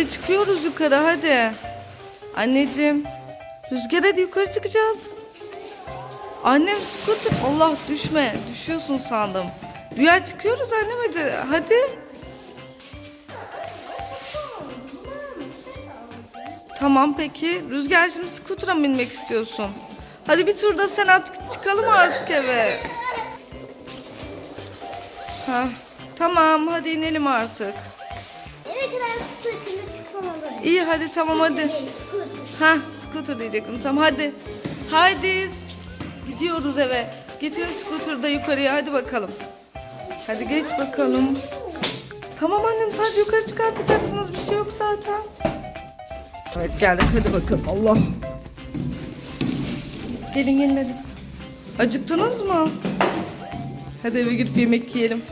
Hadi çıkıyoruz yukarı hadi. Anneciğim. Rüzgar hadi yukarı çıkacağız. Annem scooter. Allah düşme. Düşüyorsun sandım. Rüya çıkıyoruz annem hadi. Hadi. Tamam peki. Rüzgar şimdi scooter'a mı binmek istiyorsun? Hadi bir turda sen at çıkalım artık eve. Ha, tamam hadi inelim artık. Evet olur. İyi hadi tamam hadi. Ha scooter diyecektim tamam hadi. Hadi gidiyoruz eve. Getirin scooter'ı da yukarıya hadi bakalım. Hadi geç bakalım. Tamam annem sadece yukarı çıkartacaksınız bir şey yok zaten. Evet geldik hadi bakalım Allah. Gelin gelin hadi. Acıktınız mı? Hadi eve gidip yemek yiyelim.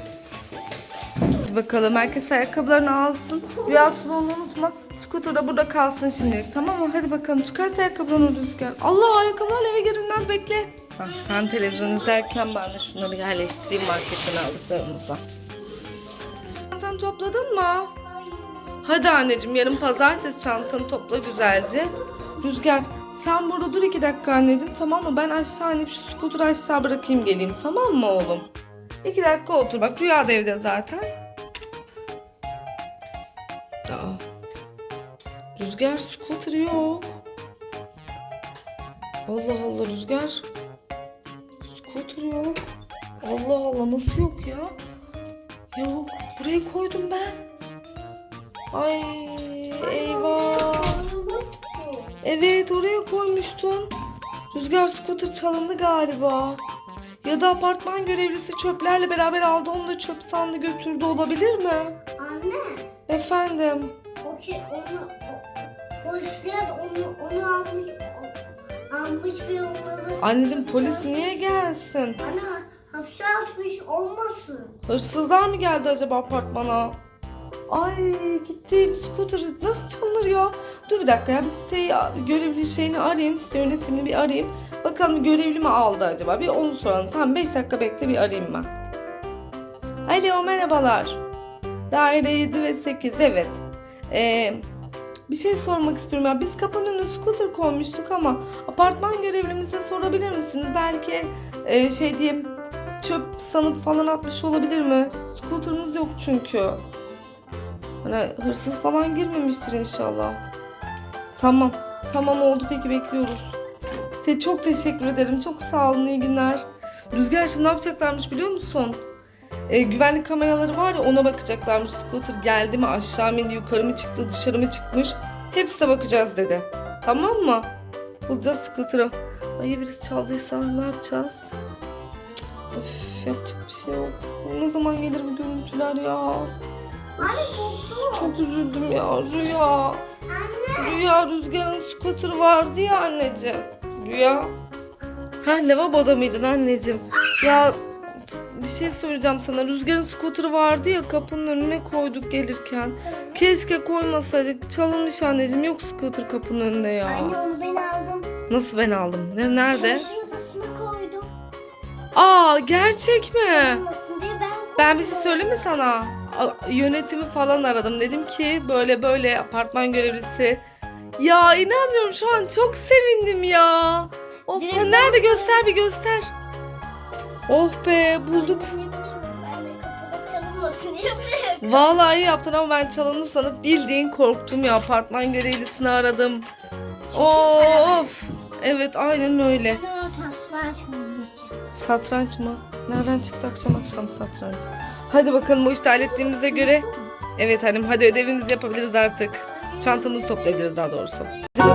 Bakalım herkes ayakkabılarını alsın. Rüya suluğunu unutma. Scooter da burada kalsın şimdilik tamam mı? Hadi bakalım çıkart ayakkabılarını Rüzgar. Allah ayakkabılarla eve girilmez bekle. Bak sen televizyon izlerken ben de şunları yerleştireyim marketten aldıklarımıza. Çantanı topladın mı? Hadi anneciğim yarın pazartesi çantanı topla güzelce. Rüzgar sen burada dur iki dakika anneciğim tamam mı? Ben aşağı inip şu scooter'ı aşağı bırakayım geleyim tamam mı oğlum? İki dakika otur bak Rüya da evde zaten. Aa. Rüzgar scooter yok. Allah Allah Rüzgar. Scooter yok. Allah Allah nasıl yok ya? Yok buraya koydum ben. Ay eyvah. Evet oraya koymuştun. Rüzgar scooter çalındı galiba. Ya da apartman görevlisi çöplerle beraber aldı onu da çöp sandı götürdü olabilir mi? Anne, Efendim. o ki onu o, polisler onu onu almış o- almış ve onları Anneciğim polis niye gelsin? bana hapse atmış olmasın. Hırsızlar mı geldi acaba apartmana? Ay gitti bir scooter nasıl çalınır ya? Dur bir dakika ya bir siteyi görevli şeyini arayayım. Site yönetimini bir arayayım. Bakalım görevli mi aldı acaba? Bir onu soralım. Tamam 5 dakika bekle bir arayayım ben. Alo merhabalar. Daire 7 ve 8 evet. Ee, bir şey sormak istiyorum ya. Biz kapının scooter koymuştuk ama apartman görevlimize sorabilir misiniz? Belki e, şey diyeyim çöp sanıp falan atmış olabilir mi? Scooter'ımız yok çünkü. Hani hırsız falan girmemiştir inşallah. Tamam. Tamam oldu peki bekliyoruz. Te çok teşekkür ederim. Çok sağ olun. iyi günler. Rüzgar şimdi ne yapacaklarmış biliyor musun? Ee, güvenlik kameraları var ya ona bakacaklarmış. Scooter geldi mi aşağı mı indi yukarı mı çıktı dışarı mı çıkmış. Hepsine bakacağız dedi. Tamam mı? Bulacağız Scooter'ı. Ay birisi çaldıysa ne yapacağız? Öf yapacak bir şey yok. Ne zaman gelir bu görüntüler ya? Anne buldum. Çok üzüldüm ya Rüya. Anne. Rüya Rüzgar'ın scooter vardı ya anneciğim. Rüya. Ha lavaboda mıydın anneciğim? Ya bir şey söyleyeceğim sana. Rüzgar'ın scooter'ı vardı ya kapının önüne koyduk gelirken. Keşke koymasaydık. Çalınmış anneciğim. Yok scooter kapının önünde ya. Anne onu ben aldım. Nasıl ben aldım? Ne- Nerede? Çamaşır odasına koydum. Aa gerçek mi? Olmasın diye ben koydum. Ben bir şey söyleyeyim mi sana? A- Yönetimi falan aradım. Dedim ki böyle böyle apartman görevlisi. Ya inanmıyorum şu an çok sevindim ya. Of Direkt nerede göster bir göster. Oh be bulduk. Ne bileyim ben de kapıda çalınmasın diye buraya Vallahi iyi yaptın ama ben çalındı sanıp bildiğin korktum ya. Apartman görevlisini aradım. Of. Evet aynen öyle. Ben o tatlılar oynayacağım. Satranç mı? Nereden çıktı akşam akşam satranç? Hadi bakalım o işte hallettiğimize göre. Evet hanım hadi ödevimizi yapabiliriz artık. Çantamızı toplayabiliriz daha doğrusu. Hadi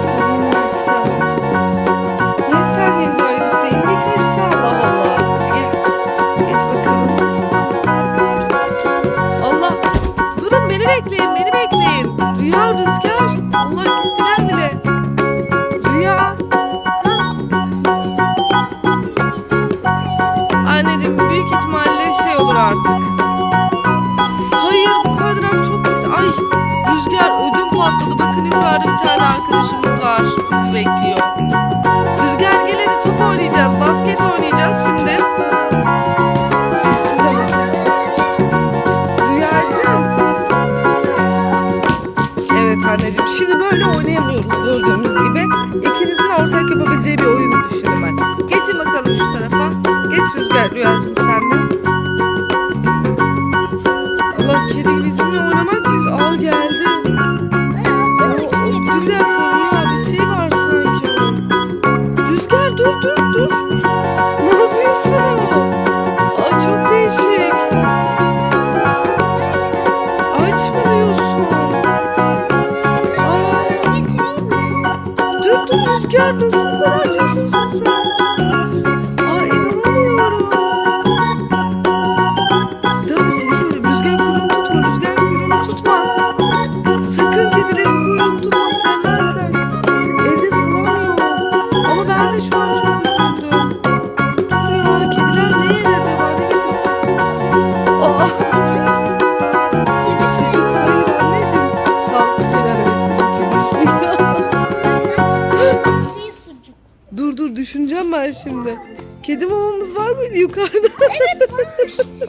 Şimdi böyle oynayamıyoruz gördüğümüz gibi. İkinizin ortak yapabileceği bir oyun düşündüm ben. Geçin bakalım şu tarafa. Geç Rüzgar Rüyacığım sen. Rüzgar nasıl bu kadar cesursun sen? Aa inanamıyorum. Tamam şimdi şöyle Rüzgar kuyruğunu tutma Rüzgar kuyruğunu tutma. Sakın kedilerin kuyruğunu tutma sevmezler. Evde salamıyor. Ama ben de şu an çok üzüldüm. Dur ya kediler ne yer acaba. Ben şimdi. Kedi mamamız var mıydı yukarıda? Evet var.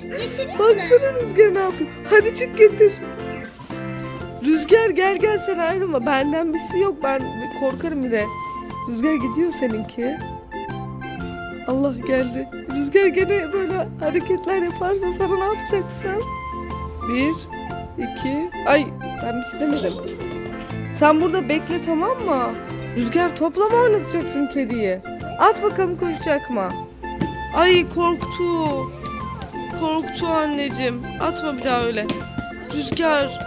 Getireyim mi? Baksana Rüzgar ne yapıyor. Hadi çık getir. Rüzgar gel gel sen ayrılma. Benden bir şey yok. Ben korkarım bir de. Rüzgar gidiyor seninki. Allah geldi. Rüzgar gene böyle hareketler yaparsa sana ne yapacaksın? Bir, iki, ay ben bir şey demedim. Sen burada bekle tamam mı? Rüzgar topla mı oynatacaksın kediyi? At bakalım koşacak mı? Ay korktu. Korktu anneciğim. Atma bir daha öyle. Rüzgar.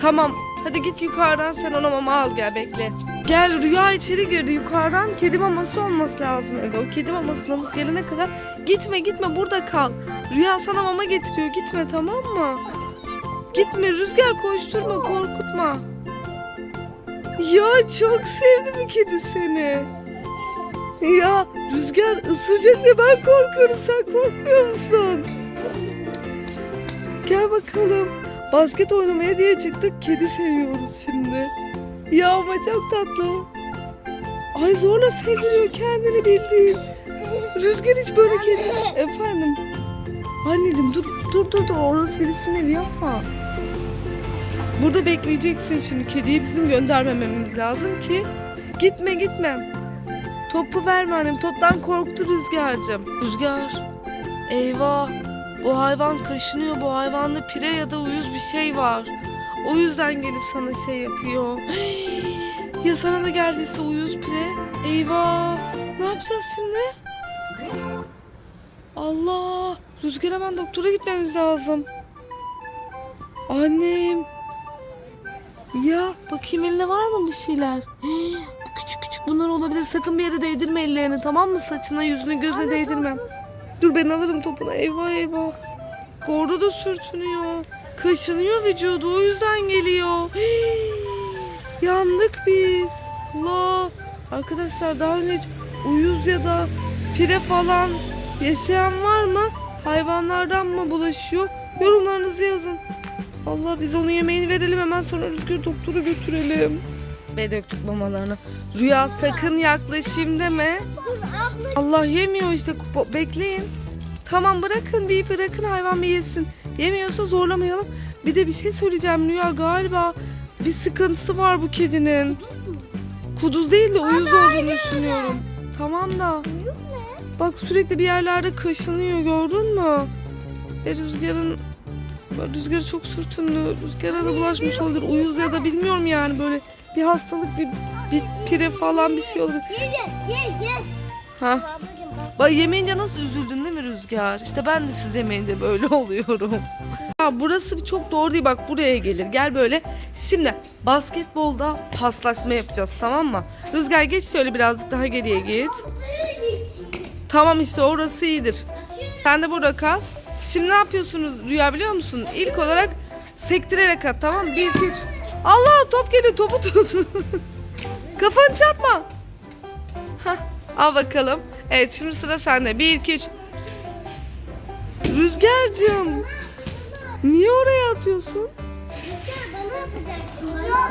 Tamam. Hadi git yukarıdan sen ona mama al gel bekle. Gel Rüya içeri girdi yukarıdan kedi maması olması lazım evde. O kedi mamasını alıp gelene kadar gitme gitme burada kal. Rüya sana mama getiriyor gitme tamam mı? Gitme Rüzgar koşturma korkutma. Ya çok sevdi bu kedi seni. Ya Rüzgar ısıracak diye ben korkuyorum. Sen korkmuyor musun? Gel bakalım. Basket oynamaya diye çıktık. Kedi seviyoruz şimdi. Ya ama çok tatlı. Ay zorla sevdiriyor kendini bildiğin. Rüzgar hiç böyle kedi... Efendim? Anneciğim dur dur dur dur orası birisinin evi yapma. Burada bekleyeceksin şimdi. Kediyi bizim göndermememiz lazım ki. Gitme gitme. Topu verme annem. Toptan korktu Rüzgar'cığım. Rüzgar. Eyvah. Bu hayvan kaşınıyor. Bu hayvanda pire ya da uyuz bir şey var. O yüzden gelip sana şey yapıyor. Ya sana da geldiyse uyuz pire. Eyvah. Ne yapacağız şimdi? Allah. Rüzgar hemen doktora gitmemiz lazım. Annem. Ya bakayım eline var mı bir şeyler? Bu küçük küçük bunlar olabilir. Sakın bir yere değdirme ellerini tamam mı? Saçına, yüzüne, gözüne değdirme. Dur ben alırım topunu. Eyvah eyvah. Orada da sürtünüyor. Kaşınıyor vücudu o yüzden geliyor. Yandık biz. Allah. Arkadaşlar daha önce uyuz ya da pire falan yaşayan var mı? Hayvanlardan mı bulaşıyor? Yorumlarınızı yazın. Allah biz onun yemeğini verelim hemen sonra Rüzgar doktora götürelim. Ve döktük mamalarını. Rüya sakın yaklaşayım deme. Allah yemiyor işte kupa. Bekleyin. Tamam bırakın bir bırakın hayvan bir yesin. Yemiyorsa zorlamayalım. Bir de bir şey söyleyeceğim Rüya galiba bir sıkıntısı var bu kedinin. Kuduz değil de uyuz olduğunu düşünüyorum. Tamam da. Bak sürekli bir yerlerde kaşınıyor gördün mü? E rüzgarın rüzgarı çok sürtündü. Rüzgara da bulaşmış olabilir. Uyuz ya da bilmiyorum yani böyle bir hastalık bir, bir pire falan bir şey olabilir. Ye ye ye. Ha. Bak. Yemeyince nasıl üzüldün değil mi Rüzgar? İşte ben de siz yemeyince böyle oluyorum. Ya burası çok doğru değil bak buraya gelir. Gel böyle. Şimdi basketbolda paslaşma yapacağız tamam mı? Rüzgar geç şöyle birazcık daha geriye git. Tamam işte orası iyidir. Sen de burada kal. Şimdi ne yapıyorsunuz Rüya biliyor musun? İlk olarak sektirerek at tamam mı? Bir, iki, üç. Allah top geliyor topu tut. Kafanı çarpma. Hah, al bakalım. Evet şimdi sıra sende. Bir, iki, üç. Rüzgar'cığım. Niye oraya atıyorsun?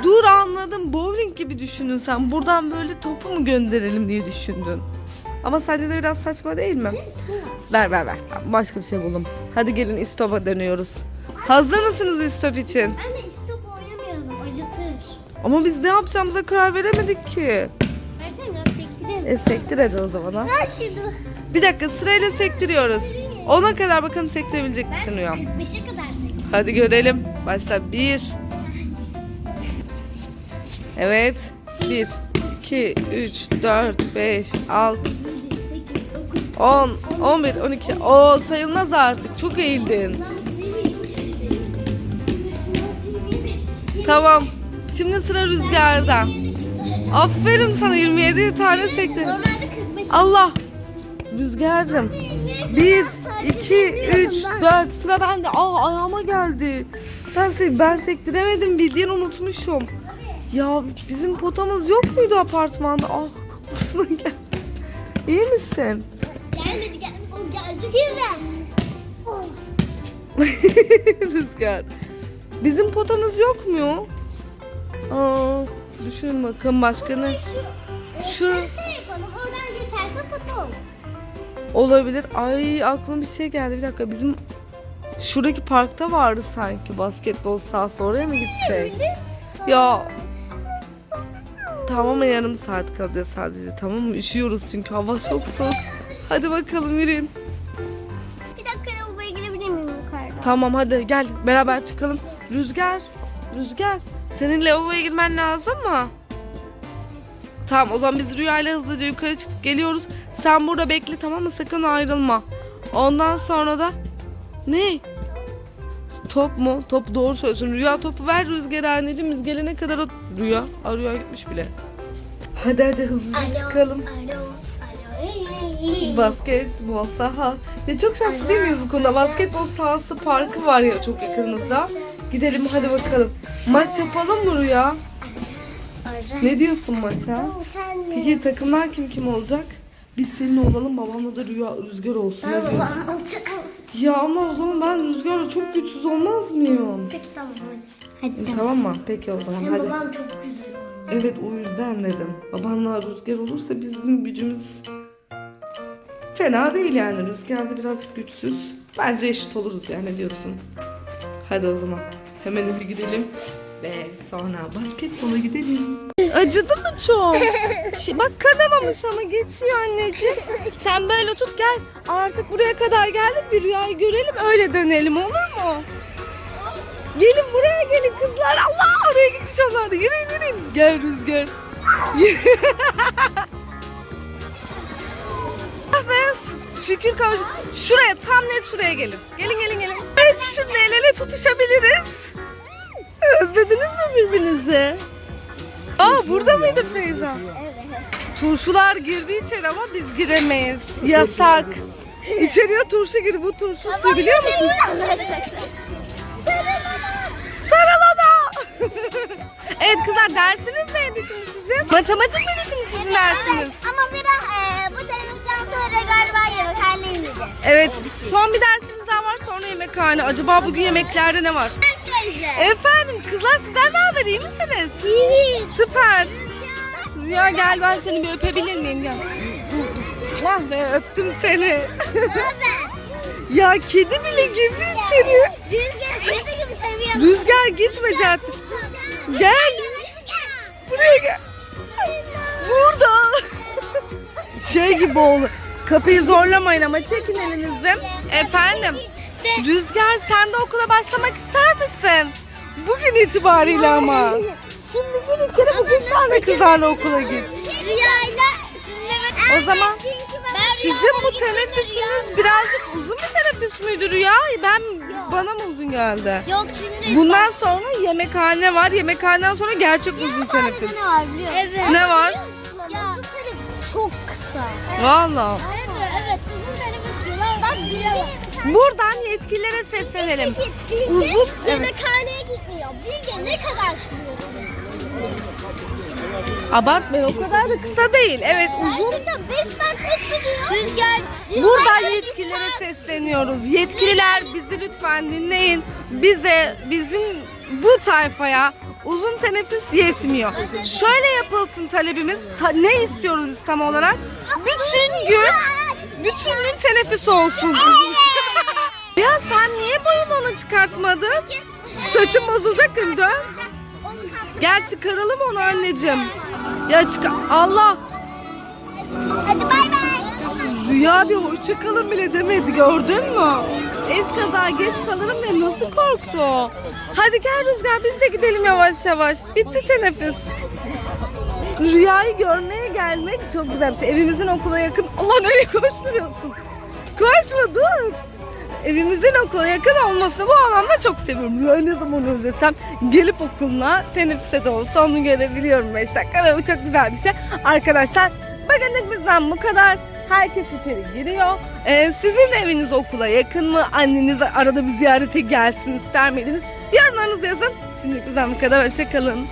Dur anladım. Bowling gibi düşündün sen. Buradan böyle topu mu gönderelim diye düşündün. Ama sence de biraz saçma değil mi? Ver ver ver. Başka bir şey bulalım. Hadi gelin istop'a dönüyoruz. Hazır mısınız istop için? Anne istop Batır. Ama biz ne yapacağımıza karar veremedik ki. Versene biraz sektirelim. E sektir hadi o zaman ha. Ver şunu. Bir dakika sırayla sektiriyoruz. Ona kadar bakalım sektirebilecek misin Rüya? 45'e kadar sektir. Hadi görelim. Başla. Bir. Evet. Bir, iki, üç, dört, beş, altı, 8, 9, on, on bir, on iki. Oo sayılmaz artık. Çok eğildin. Tamam. Şimdi sıra rüzgarda. Aferin sana 27 tane sektin. Normalde 45. Allah. Rüzgar'cığım. Bir, iki, üç, dört. Sıra bende. Aa ayağıma geldi. Ben, se ben sektiremedim. Bildiğin unutmuşum. Ya bizim potamız yok muydu apartmanda? Ah kafasına geldi. İyi misin? Rüzgar. Bizim potamız yok mu? Aa, düşünün bakalım başka ne? Şu, Şu- Şöyle şey yapalım. Oradan geçerse pata olsun. Olabilir. Ay aklıma bir şey geldi. Bir dakika bizim şuradaki parkta vardı sanki basketbol sahası. Oraya mı gitsek? Ya Tamam yarım saat kalacağız sadece tamam mı? Üşüyoruz çünkü hava çok soğuk. Hadi bakalım yürüyün. Tamam hadi gel beraber çıkalım. Rüzgar, Rüzgar senin lavaboya girmen lazım mı? Tamam o zaman biz rüyayla hızlıca yukarı çıkıp geliyoruz. Sen burada bekle tamam mı? Sakın ayrılma. Ondan sonra da ne? Top mu? Top doğru söylüyorsun. Rüya topu ver Rüzgar'a anneciğim. Biz gelene kadar o... Rüya. Aa, Rüya gitmiş bile. Hadi hadi hızlıca çıkalım. Alo. Alo. Basketbol saha. Ya çok şanslı değil miyiz bu konuda? Basketbol sahası parkı var ya çok yakınımızda. Gidelim hadi bakalım. Maç yapalım mı Rüya? Ne diyorsun maça? Peki takımlar kim kim olacak? Biz seninle olalım babamla da Rüya Rüzgar olsun. Ne diyorsun? Ya ama o zaman ben Rüzgar'la çok güçsüz olmaz mıyım? Peki tamam hadi. Hadi Tamam mı? Peki o zaman Hem hadi. babam çok güzel. Evet o yüzden dedim. Babanla Rüzgar olursa bizim gücümüz fena değil yani. Rüzgar da birazcık güçsüz. Bence eşit oluruz yani diyorsun? Hadi o zaman hemen hadi gidelim. Ve sonra basketbola gidelim. Acıdı mı çok? Şey, bak kanamamış ama geçiyor anneciğim. Sen böyle tut gel. Artık buraya kadar geldik bir rüyayı görelim öyle dönelim olur mu? Gelin buraya gelin kızlar. Allah oraya gitmiş onlar. Yürüyün yürüyün. Gel Rüzgar. şükür kavuş. Şuraya tam net şuraya gelin. Gelin gelin gelin. Evet şimdi el ele tutuşabiliriz. Özlediniz mi birbirinizi? Aa burada mıydı Feyza? Evet. Turşular girdi içeri ama biz giremeyiz. Yasak. İçeriye turşu gir. Bu turşu suyu biliyor musun? Sarılana. evet kızlar dersiniz neydi şimdi sizin? Matematik miydi şimdi sizin dersiniz? Ama Evet son bir dersimiz daha var sonra yemekhane. Acaba bugün yemeklerde ne var? Efendim kızlar sizden ne haber iyi misiniz? Süper. Rüya gel ben seni bir öpebilir miyim gel. Vah be öptüm seni. ya kedi bile girdi içeri. Rüzgar kedi gibi seviyorum. Rüzgar gitme zaten. Gel. Buraya gel. Burada. şey gibi oldu. Kapıyı zorlamayın ama çekin elinizi. Efendim. Rüzgar sen de okula başlamak ister misin? Bugün itibariyle ama. Şimdi gir içeri bugün sen de kızlarla okula git. Rüyayla sizinle O zaman Sizin bu teneffüsünüz birazcık uzun bir teneffüs müydü Rüya? Ben bana mı uzun geldi? Yok şimdi. Bundan sonra yemekhane var. Yemekhaneden sonra gerçek uzun teneffüs. Ne var çok kısa. Valla. Evet uzun teneffüs diyorlar bak bilemem. Buradan yetkililere seslenelim. Uzun, Uzun evet. yemekhaneye gitmiyor. Bilge ne kadar sürüyor? Abartmayın o kadar da kısa değil. Evet uzun. Gerçekten 5 dakika sürüyor. Rüzgar. Buradan yetkililere sesleniyoruz. Yetkililer bizi lütfen dinleyin. Bize, bizim bu tayfaya uzun teneffüs yetmiyor. Şöyle yapılsın talebimiz. Ta- ne istiyoruz biz tam olarak? Bütün gün, bütün gün teneffüs olsun. Ya sen niye boyunu ona çıkartmadın? Saçın bozulacak mı? Dön. Gel çıkaralım onu anneciğim. Ya çık Allah. Hadi bay bay. Rüya bir hoşçakalın bile demedi gördün mü? Ez kaza geç kalırım diye nasıl korktu? Hadi gel Rüzgar biz de gidelim yavaş yavaş. Bitti teneffüs. Rüyayı görmeye gelmek çok güzel bir şey. Evimizin okula yakın. Allah nereye koşturuyorsun? Koşma dur. Evimizin okula yakın olması bu anlamda çok seviyorum. Rüyayı ne zaman özlesem gelip okuluna teneffüste de olsa onu görebiliyorum 5 dakika ve bu çok güzel bir şey. Arkadaşlar bugünlük bizden bu kadar. Herkes içeri giriyor. Ee, sizin eviniz okula yakın mı? Anneniz arada bir ziyarete gelsin ister miydiniz? Yorumlarınızı yazın. Şimdi bizden bu kadar. Hoşçakalın.